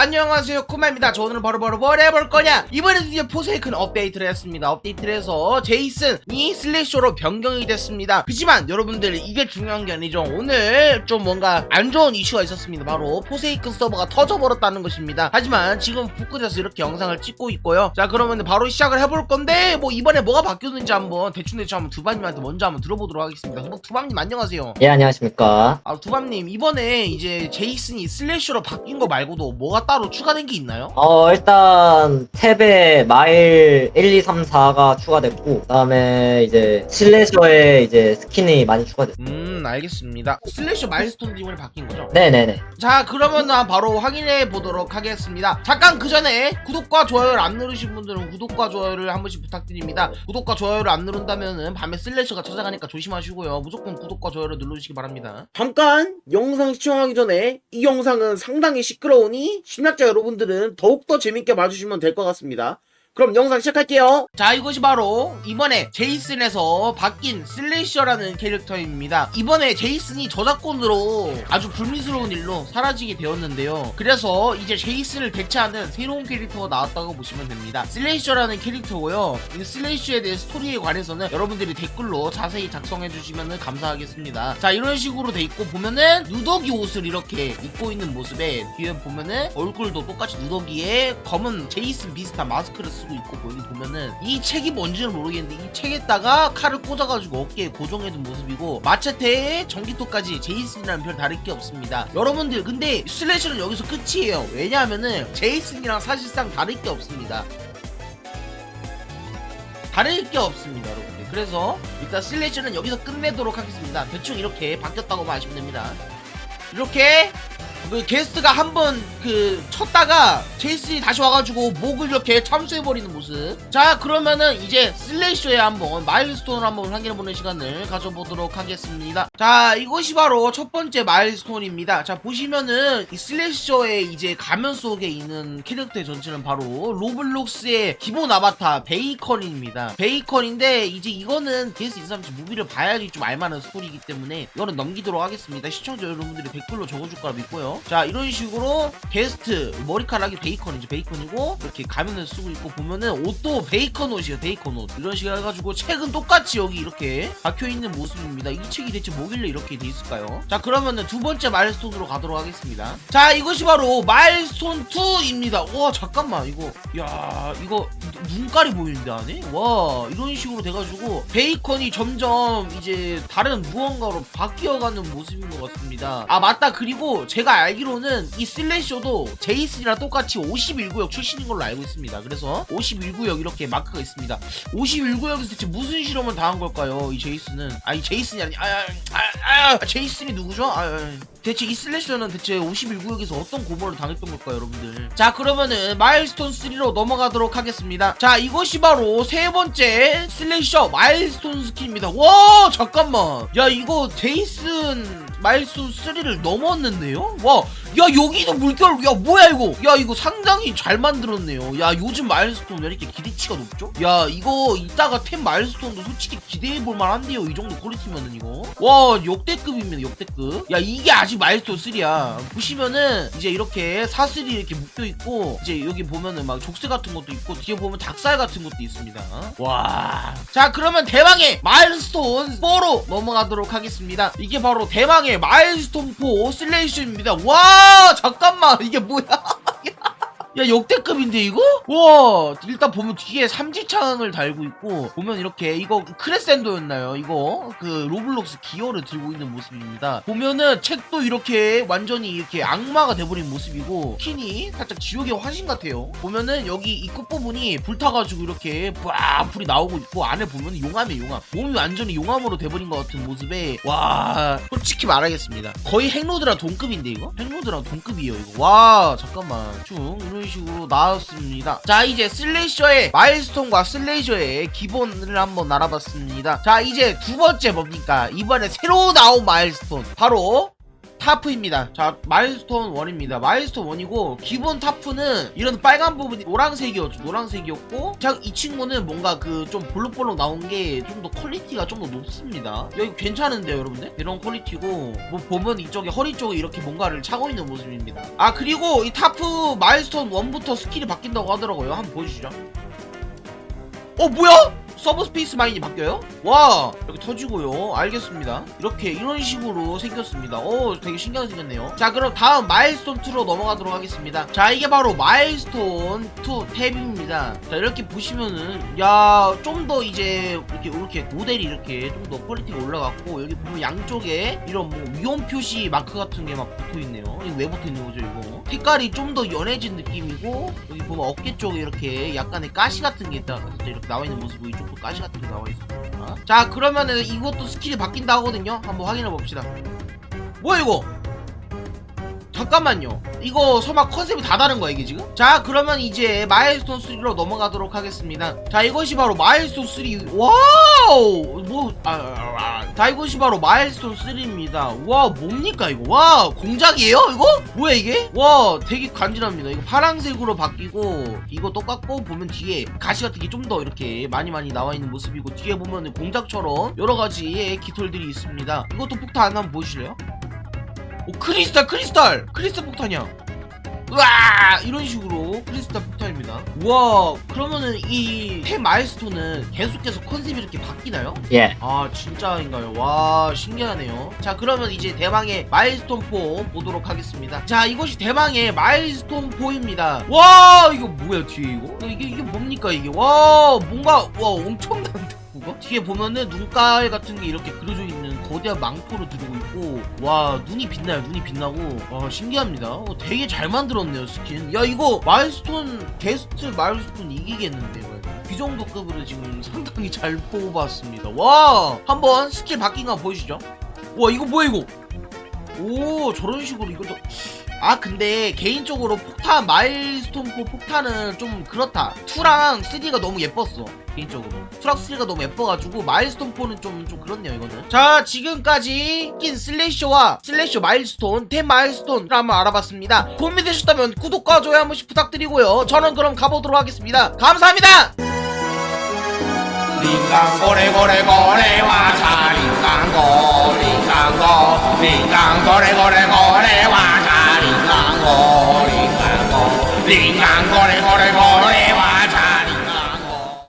안녕하세요. 쿠마입니다. 저 오늘은 바로바로 뭘 해볼 거냐? 이번에 드디어 포세이큰 업데이트를 했습니다. 업데이트를 해서 제이슨이 슬래셔로 변경이 됐습니다. 그지만 여러분들 이게 중요한 게 아니죠. 오늘 좀 뭔가 안 좋은 이슈가 있었습니다. 바로 포세이큰 서버가 터져버렸다는 것입니다. 하지만 지금 북극에서 이렇게 영상을 찍고 있고요. 자 그러면 바로 시작을 해볼 건데 뭐 이번에 뭐가 바뀌었는지 한번 대충대충 한번 두바님한테 먼저 한번 들어보도록 하겠습니다. 뭐 두바님 안녕하세요. 예, 안녕하십니까. 아 두밤님 이번에 이제 제이슨이 슬래셔로 바뀐 거 말고도 뭐가 따로 추가된 게 있나요? 어, 일단, 탭에 마일 1, 2, 3, 4가 추가됐고, 그 다음에 이제, 실내셔에 이제 스킨이 많이 추가됐어요. 음 알겠습니다 슬래셔 마일스톤 이번에 바뀐 거죠? 네네네. 자 그러면 바로 확인해 보도록 하겠습니다 잠깐 그 전에 구독과 좋아요를 안 누르신 분들은 구독과 좋아요를 한 번씩 부탁드립니다 구독과 좋아요를 안 누른다면은 밤에 슬래셔가 찾아가니까 조심하시고요 무조건 구독과 좋아요를 누르시기 바랍니다 잠깐 영상 시청하기 전에 이 영상은 상당히 시끄러우니 심리학자 여러분들은 더욱더 재밌게 봐주시면 될 것 같습니다 그럼 영상 시작할게요. 자, 이것이 바로 이번에 제이슨에서 바뀐 슬래셔라는 캐릭터입니다. 이번에 제이슨이 저작권으로 아주 불미스러운 일로 사라지게 되었는데요. 그래서 이제 제이슨을 대체하는 새로운 캐릭터가 나왔다고 보시면 됩니다. 슬래셔라는 캐릭터고요. 이 슬래셔에 대해 스토리에 관해서는 여러분들이 댓글로 자세히 작성해 주시면 감사하겠습니다. 자, 이런 식으로 돼 있고 보면은 누더기 옷을 이렇게 입고 있는 모습에 뒤에 보면은 얼굴도 똑같이 누더기에 검은 제이슨 비슷한 마스크를 쓰고 있고 뭐 여기 보면은 이 책이 뭔지는 모르겠는데 이 책에다가 칼을 꽂아가지고 어깨에 고정해둔 모습이고 마체테에 전기톱까지 제이슨이랑 별 다를 게 없습니다. 여러분들 근데 슬래시는 여기서 끝이에요. 왜냐하면은 제이슨이랑 사실상 다를 게 없습니다. 다를 게 없습니다 여러분들. 그래서 일단 슬래시는 여기서 끝내도록 하겠습니다. 대충 이렇게 바뀌었다고 하시면 됩니다. 이렇게 그 게스트가 한 번 그 쳤다가 제이슨이 다시 와가지고 목을 이렇게 참수해버리는 모습. 자 그러면은 이제 슬래셔에 한번 마일스톤을 한번 확인해보는 시간을 가져보도록 하겠습니다. 자 이것이 바로 첫 번째 마일스톤입니다. 자 보시면은 이 슬래셔의 이제 가면 속에 있는 캐릭터의 전체는 바로 로블록스의 기본 아바타 베이컨입니다. 베이컨인데 이제 이거는 DS 237 무비를 봐야지 좀 알만한 스토리이기 때문에 이거는 넘기도록 하겠습니다. 시청자 여러분들이 댓글로 적어줄 거라 믿고요 자 이런 식으로 게스트 머리카락이 베이컨이죠 베이컨이고 이렇게 가면을 쓰고 있고 보면은 옷도 베이컨 옷이에요 베이컨 옷. 이런 식으로 해가지고 책은 똑같이 여기 이렇게 박혀있는 모습입니다. 이 책이 대체 뭐길래 이렇게 돼 있을까요? 자 그러면은 두 번째 마일스톤으로 가도록 하겠습니다. 자 이것이 바로 마일스톤 2입니다. 와 잠깐만 이거. 야 이거 눈깔이 보이는데 안에? 와 이런 식으로 돼가지고 베이컨이 점점 이제 다른 무언가로 바뀌어가는 모습인 것 같습니다. 아 맞다. 그리고 제가 알기로는 이 슬래셔도 제이슨이랑 똑같이 51구역 출신인 걸로 알고 있습니다. 그래서 51구역 이렇게 마크가 있습니다. 51구역에서 대체 무슨 실험을 당한 걸까요? 이 제이슨은? 아이 제이슨이 아니 아아 아, 아, 제이슨이 누구죠? 아, 아, 대체 이 슬래셔는 대체 51구역에서 어떤 고발을 당했던 걸까요 여러분들? 자 그러면은 마일스톤 3로 넘어가도록 하겠습니다. 자 이것이 바로 세 번째 슬래셔 마일스톤 스킨입니다. 와 잠깐만. 야 이거 제이슨 마일스톤 3를 넘었는데요? 와 야 여기도 물결 야 뭐야 이거? 야 이거 상당히 잘 만들었네요. 야 요즘 마일스톤 왜 이렇게 기대치가 높죠? 야 이거 이따가 템 마일스톤도 솔직히 기대해볼 만한데요 이 정도 퀄리티면은 이거. 와 역대급입니다 역대급. 야 이게 아직 마일스톤 3야. 보시면은 이제 이렇게 사슬이 이렇게 묶여 있고 이제 여기 보면은 막 족쇄 같은 것도 있고 뒤에 보면 닭살 같은 것도 있습니다. 와 자 그러면 대망의 마일스톤 4로 넘어가도록 하겠습니다. 이게 바로 대망의 마일스톤 4 슬레이션입니다. 와 잠깐만 이게 뭐야 야 역대급인데 이거? 와 일단 보면 뒤에 삼지창을 달고 있고 보면 이렇게 이거 크레센도였나요? 이거 그 로블록스 기어를 들고 있는 모습입니다. 보면은 책도 이렇게 완전히 이렇게 악마가 돼버린 모습이고 킨이 살짝 지옥의 화신 같아요. 보면은 여기 이 끝부분이 불타가지고 이렇게 와 불이 나오고 있고 안에 보면 용암이에요 용암. 몸이 완전히 용암으로 돼버린 것 같은 모습에 와 솔직히 말하겠습니다. 거의 핵로드랑 동급인데 이거? 핵로드랑 동급이에요 이거. 와 잠깐만 쭉 이런 식으로 나왔습니다. 자 이제 슬래셔의 마일스톤과 슬래셔의 기본을 한번 알아봤습니다. 자 이제 두 번째 뭡니까? 이번에 새로 나온 마일스톤 바로 타프입니다. 자, 마일스톤 1입니다. 마일스톤 1이고, 기본 타프는 이런 빨간 부분이 노란색이었죠. 노란색이었고, 자, 이 친구는 뭔가 그 좀 볼록볼록 나온 게 좀 더 퀄리티가 좀 더 높습니다. 여기 괜찮은데요, 여러분들? 이런 퀄리티고, 뭐 보면 이쪽에 허리 쪽에 이렇게 뭔가를 차고 있는 모습입니다. 아, 그리고 이 타프 마일스톤 1부터 스킬이 바뀐다고 하더라고요. 한번 보여주시죠. 어, 뭐야? 서버 스페이스 마인이 바뀌어요? 와 이렇게 터지고요. 알겠습니다. 이렇게 이런 식으로 생겼습니다. 오 되게 신기하게 생겼네요. 자 그럼 다음 마일스톤 2로 넘어가도록 하겠습니다. 자 이게 바로 마일스톤 2 탭입니다. 자 이렇게 보시면은 야 좀 더 이제 이렇게 이렇게 모델이 이렇게 좀 더 퀄리티가 올라갔고 여기 보면 양쪽에 이런 뭐 위험 표시 마크 같은 게 막 붙어있네요. 이거 왜 붙어있는 거죠 이거? 색깔이 좀 더 연해진 느낌이고 여기 보면 어깨 쪽에 이렇게 약간의 가시 같은 게 있다. 이렇게 나와 있는 모습 이쪽 도 가시 같은 게 나와 있습니다 자 그러면은 이것도 스킬이 바뀐다 하거든요. 한번 확인해 봅시다. 뭐야 이거 잠깐만요 이거 설마 컨셉이 다 다른 거야 이게 지금? 자 그러면 이제 마일스톤 3로 넘어가도록 하겠습니다 자 이것이 바로 마일스톤 3 와우 뭐 아, 아, 아. 자 이것이 바로 마일스톤 3입니다 와 뭡니까 이거 와 공작이에요 이거? 뭐야 이게? 와 되게 간지납니다 이거 파란색으로 바뀌고 이거 똑같고 보면 뒤에 가시 같은 게 좀 더 이렇게 많이 많이 나와 있는 모습이고 뒤에 보면 공작처럼 여러 가지의 깃털들이 있습니다 이것도 폭탄 한번 보여주실래요? 오 크리스탈 크리스탈! 크리스탈 폭탄이야. 우와! 이런 식으로 크리스탈 폭탄입니다. 우와! 그러면은 이 템 마일스톤은 계속해서 컨셉이 이렇게 바뀌나요? 예. 아 진짜인가요? 와 신기하네요. 자 그러면 이제 대망의 마일스톤 4 보도록 하겠습니다. 자 이것이 대망의 마일스톤 4입니다. 와 이거 뭐야 뒤에 이거? 이게 이게 뭡니까 이게? 와 뭔가 와 엄청난데 그 거? 뒤에 보면은 눈깔 같은 게 이렇게 그려져 있는 거대한 망토를 들고 있고 와 눈이 빛나요 눈이 빛나고. 와 신기합니다. 어, 되게 잘 만들었네요 스킨. 야 이거 마일스톤 게스트 마일스톤 이기겠는데 이거. 이 정도 급으로 지금 상당히 잘 뽑았습니다. 와! 한번 스킬 바뀐 거 보여주시죠? 와 이거 뭐야 이거? 오 저런 식으로 이것도 아 근데 개인적으로 폭탄 마일스톤 4 폭탄은 좀 그렇다. 2랑 3가 너무 예뻤어 개인적으로. 2랑 3가 너무 예뻐가지고 마일스톤 4는 좀, 좀 그렇네요 이거는. 자 지금까지 낀 슬래셔와 슬래셔 마일스톤 10 마일스톤을 한번 알아봤습니다. 도움이 되셨다면 구독과 좋아요 한 번씩 부탁드리고요. 저는 그럼 가보도록 하겠습니다. 감사합니다! 링강 고래 고래 고래 와사 링강고 링강고 링강 고래 고래 고래 와 사 링강고 링강고 링강 고래 고래 고래 와